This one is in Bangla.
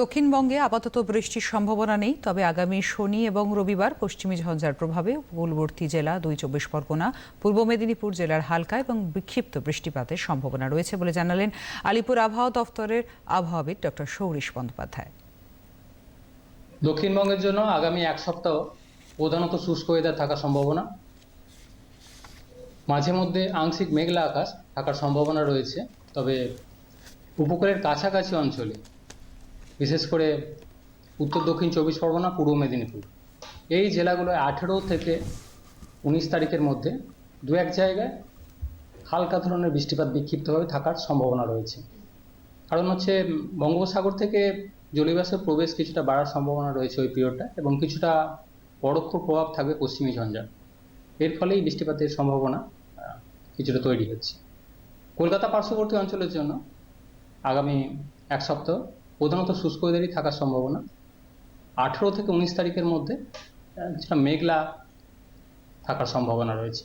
দক্ষিণবঙ্গে আপাতত বৃষ্টির সম্ভাবনা নেই, তবে আগামী শনি এবং রবিবার পশ্চিমী ঝঞ্ঝার প্রভাবে উপকূলবর্তী জেলা, দুই চব্বিশ পরগনা, পূর্ব মেদিনীপুর জেলার হালকা এবং বিক্ষিপ্ত বৃষ্টিপাতের সম্ভাবনা রয়েছে বলে জানালেন আলিপুর আবহাওয়া দফতরের আবহাওয়াবিদ ডক্টর সৌরিশ বন্দ্যোপাধ্যায়। দক্ষিণবঙ্গের জন্য আগামী এক সপ্তাহ প্রধানত শুষ্ক ওয়েদার থাকার সম্ভাবনা। মাঝে মধ্যে আংশিক মেঘলা আকাশ থাকার সম্ভাবনা রয়েছে, তবে উপকূলের কাছাকাছি অঞ্চলে বিশেষ করে উত্তর, দক্ষিণ, চব্বিশ পরগনা, পূর্ব মেদিনীপুর। এই জেলাগুলোয় আঠেরো থেকে উনিশ তারিখের মধ্যে দু এক জায়গায় হালকা ধরনের বৃষ্টিপাত বিক্ষিপ্তভাবে থাকার সম্ভাবনা রয়েছে। কারণ হচ্ছে বঙ্গোপসাগর থেকে জলীয়বাষ্পের প্রবেশ কিছুটা বাড়ার সম্ভাবনা রয়েছে ওই পিরিয়ডটা এবং কিছুটা পরোক্ষ প্রভাব থাকবে পশ্চিমী ঝঞ্ঝার। এর ফলেই বৃষ্টিপাতের সম্ভাবনা কিছুটা তৈরি হচ্ছে। কলকাতা পার্শ্ববর্তী অঞ্চলের জন্য আগামী এক সপ্তাহ প্রধানত শুষ্ক ওয়েদারই থাকার সম্ভাবনা। আঠেরো থেকে উনিশ তারিখের মধ্যে কিছুটা মেঘলা থাকার সম্ভাবনা রয়েছে।